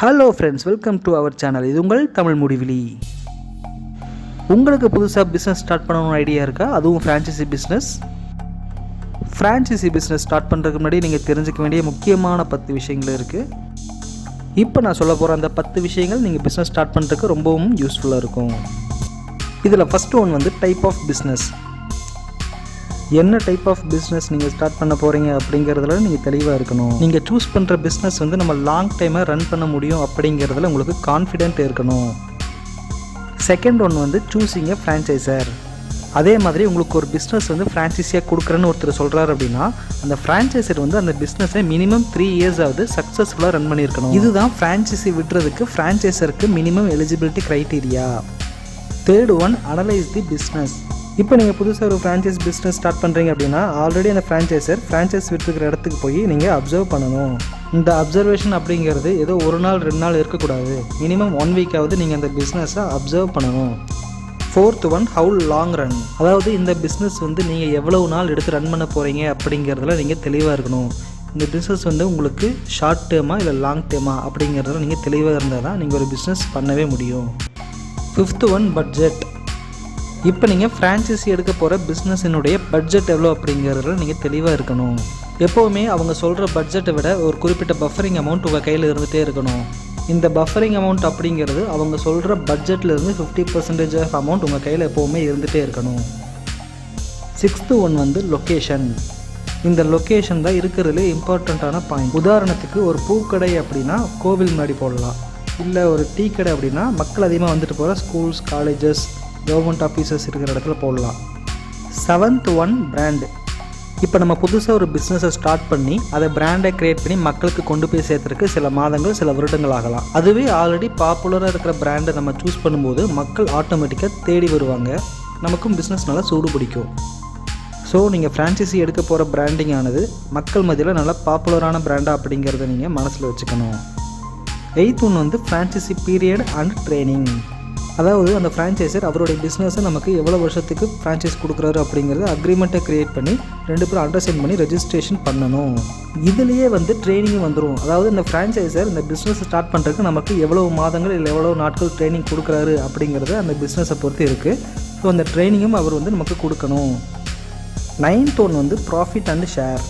Hello friends welcome to our channel இது உங்கள் தமிழ் முடிவிலி. உங்களுக்கு புதுசாக பிஸ்னஸ் ஸ்டார்ட் பண்ணணும்னு ஐடியா இருக்கா? அதுவும் franchisee business franchisee business start பண்ணுறதுக்கு முன்னாடி நீங்கள் தெரிஞ்சுக்க வேண்டிய முக்கியமான பத்து விஷயங்கள் இருக்குது இப்போ நான் சொல்ல போகிற அந்த பத்து விஷயங்கள் நீங்கள் பிஸ்னஸ் ஸ்டார்ட் பண்ணுறதுக்கு ரொம்பவும் யூஸ்ஃபுல்லாக இருக்கும். இதில் ஃபஸ்ட்டு ஒன் வந்து டைப் ஆஃப் பிஸ்னஸ் என்ன டைப் ஆஃப் பிஸ்னஸ் நீங்கள் ஸ்டார்ட் பண்ண போகிறீங்க அப்படிங்கிறதுல நீங்கள் தெளிவாக இருக்கணும். நீங்கள் சூஸ் பண்ணுற பிஸ்னஸ் வந்து நம்ம லாங் டைமாக ரன் பண்ண முடியும் அப்படிங்கிறதுல உங்களுக்கு கான்ஃபிடென்ட் இருக்கணும். செகண்ட் ஒன் வந்து சூஸிங் எ ஃப்ரான்ச்சைசர் அதே மாதிரி உங்களுக்கு ஒரு பிஸ்னஸ் வந்து ஃப்ரான்ச்சைஸியாக கொடுக்குறேன்னு ஒருத்தர் சொல்கிறாரு அப்படின்னா அந்த ஃப்ரான்ச்சைசர் வந்து அந்த பிஸ்னஸை மினிமம் த்ரீ இயர்ஸ் ஆகுது சக்ஸஸ்ஃபுல்லாக ரன் பண்ணியிருக்கணும். இதுதான் ஃப்ரான்ச்சைஸி விடுறதுக்கு ஃப்ரான்ச்சைசருக்கு minimum eligibility criteria third one analyse the business இப்போ நீங்கள் புதுசாக ஒரு ஃப்ரான்ச்சைஸ் பிஸ்னஸ் ஸ்டார்ட் பண்ணுறீங்க அப்படின்னா ஆல்ரெடி அந்த ஃப்ரான்ச்சைசர் ஃப்ரான்ச்சைஸ் விற்றுக்கிற இடத்துக்கு போய் நீங்கள் அப்சர்வ் பண்ணணும். இந்த அப்சர்வேஷன் அப்படிங்கிறது ஏதோ ஒரு நாள் ரெண்டு நாள் இருக்கக்கூடாது. மினிமம் ஒன் வீக்காவது நீங்கள் அந்த பிஸ்னஸை அப்சர்வ் பண்ணணும். Fourth one how long run அதாவது இந்த பிஸ்னஸ் வந்து நீங்கள் எவ்வளவு நாள் எடுத்து ரன் பண்ண போகிறீங்க அப்படிங்கிறதுல நீங்கள் தெளிவாக இருக்கணும். இந்த பிஸ்னஸ் வந்து உங்களுக்கு ஷார்ட் டேர்மா இல்லை லாங் டேர்மா அப்படிங்கிறதுல நீங்கள் தெளிவாக இருந்தால் தான் நீங்கள் ஒரு பிஸ்னஸ் பண்ணவே முடியும். ஃபிஃப்த் ஒன் பட்ஜெட் இப்போ நீங்கள் ஃப்ரான்ச்சைஸி எடுக்க போகிற பிஸ்னஸினுடைய பட்ஜெட் எவ்வளோ அப்படிங்கிறதுல நீங்கள் தெளிவாக இருக்கணும். எப்போவுமே அவங்க சொல்கிற பட்ஜெட்டை விட ஒரு குறிப்பிட்ட பஃபரிங் அமௌண்ட் உங்கள் கையில் இருந்துகிட்டே இருக்கணும். இந்த பஃபரிங் அமௌண்ட் அப்படிங்கிறது அவங்க சொல்கிற பட்ஜெட்லேருந்து ஃபிஃப்டி பர்சன்டேஜ் ஆஃப் அமௌண்ட் உங்கள் கையில் எப்போவுமே இருந்துகிட்டே இருக்கணும். சிக்ஸ்த்து ஒன் வந்து லொக்கேஷன் இந்த லொக்கேஷன் தான் இருக்கிறதுலே இம்பார்ட்டண்ட்டான பாயிண்ட் உதாரணத்துக்கு ஒரு பூக்கடை அப்படின்னா கோவில் முன்னாடி போடலாம். இல்லை ஒரு டீ கடை அப்படின்னா மக்கள் அதிகமாக வந்துட்டு போகிற ஸ்கூல்ஸ் காலேஜஸ் கவர்மெண்ட் ஆஃபீஸர்ஸ் இருக்கிற இடத்துல போடலாம். செவன்த் ஒன் பிராண்டு இப்போ நம்ம புதுசாக ஒரு பிஸ்னஸை ஸ்டார்ட் பண்ணி அதை பிராண்டை க்ரியேட் பண்ணி மக்களுக்கு கொண்டு போய் சேர்த்துறதுக்கு சில மாதங்கள் சில வருடங்கள் ஆகலாம். அதுவே ஆல்ரெடி பாப்புலராக இருக்கிற பிராண்டை நம்ம சூஸ் பண்ணும்போது மக்கள் ஆட்டோமேட்டிக்காக தேடி வருவாங்க. நமக்கும் பிஸ்னஸ் நல்லா சூடு பிடிக்கும். ஸோ நீங்கள் ஃப்ரான்ச்சைசி எடுக்க போகிற பிராண்டிங் ஆனது மக்கள் மத்தியில் நல்லா பாப்புலரான பிராண்டாக அப்படிங்கிறத நீங்கள் மனசில் வச்சுக்கணும். எயித் ஒன்று வந்து ஃப்ரான்ச்சைசி பீரியட் அண்ட் ட்ரைனிங் அதாவது அந்த ஃப்ரான்ச்சைசர் அவருடைய பிஸ்னஸை நமக்கு எவ்வளோ வருஷத்துக்கு ஃப்ரான்ச்சைஸ் கொடுக்குறாரு அப்படிங்கிறத அக்ரிமெண்ட்டை க்ரியேட் பண்ணி ரெண்டு பேரும் அண்டர்ஸ்டாண்ட் பண்ணி ரெஜிஸ்ட்ரேஷன் பண்ணணும். இதுலேயே வந்து ட்ரைனிங்கும் வந்துடும் அதாவது இந்த ஃப்ரான்ச்சைசர் இந்த பிஸ்னஸ் ஸ்டார்ட் பண்ணுறதுக்கு நமக்கு எவ்வளோ மாதங்கள் இல்லை எவ்வளோ நாட்கள் ட்ரைனிங் கொடுக்குறாரு அப்படிங்கிறது அந்த பிஸ்னஸை பொறுத்து இருக்குது ஸோ அந்த ட்ரைனிங்கும் அவர் வந்து நமக்கு கொடுக்கணும். நைன்த் ஒன் வந்து ப்ராஃபிட் அண்ட் ஷேர்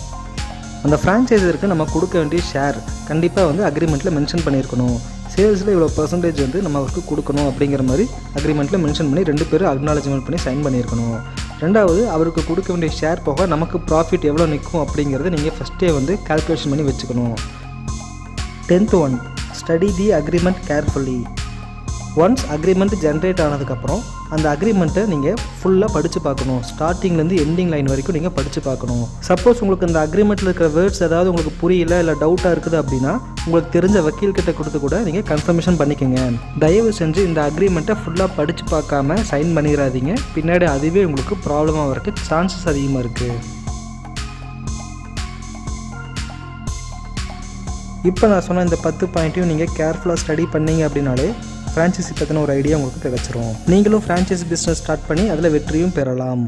அந்த ஃப்ரான்ச்சைசருக்கு நம்ம கொடுக்க வேண்டிய ஷேர் கண்டிப்பாக வந்து அக்ரிமெண்ட்டில் மென்ஷன் பண்ணியிருக்கணும். சேல்ஸில் இவ்வளோ பர்சன்டேஜ் வந்து நம்ம அவருக்கு கொடுக்கணும் அப்படிங்கிற மாதிரி அக்ரிமெண்ட்டில் மென்ஷன் பண்ணி ரெண்டு பேரும் அக்னாலஜ்மெண்ட் பண்ணி சைன் பண்ணியிருக்கணும். ரெண்டாவது அவருக்கு கொடுக்க வேண்டிய ஷேர் போக நமக்கு ப்ராஃபிட் எவ்வளோ நிற்கும் அப்படிங்கிறத நீங்கள் ஃபஸ்ட்டே வந்து கால்குலேஷன் பண்ணி வச்சுக்கணும். Tenth one study the agreement carefully once agreement generate ஆனதுக்கப்புறம் அந்த அக்ரிமெண்ட்டை நீங்கள் ஃபுல்லாக படித்து பார்க்கணும். ஸ்டார்டிங்லேருந்து எண்டிங் லைன் வரைக்கும் நீங்கள் படித்து பார்க்கணும். சப்போஸ் உங்களுக்கு அந்த அக்ரிமெண்ட்டில் இருக்கிற வேர்ட்ஸ் ஏதாவது உங்களுக்கு புரியல இல்லை டவுட்டாக இருக்குது அப்படின்னா உங்களுக்கு தெரிஞ்ச வக்கீல் கிட்ட கொடுத்து கூட நீங்கள் கன்ஃபர்மேஷன் பண்ணிக்கோங்க. தயவு செஞ்சு இந்த அக்ரிமெண்ட்டை ஃபுல்லாக படித்து பார்க்காம சைன் பண்ணிடாதீங்க பின்னாடி அதுவே உங்களுக்கு ப்ராப்ளமாக வரக்கு சான்சஸ் அதிகமாக இருக்குது இப்போ நான் சொன்ன இந்த பத்து பாயிண்ட்டையும் நீங்கள் கேர்ஃபுல்லாக ஸ்டடி பண்ணீங்க அப்படின்னாலே ஃப்ரான்ச்சைஸி பற்றின ஒரு ஐடியா உங்களுக்கு கிடைச்சிரும் நீங்களும் ஃப்ரான்ச்சைஸ் பிஸ்னஸ் ஸ்டார்ட் பண்ணி அதில் வெற்றியும் பெறலாம்.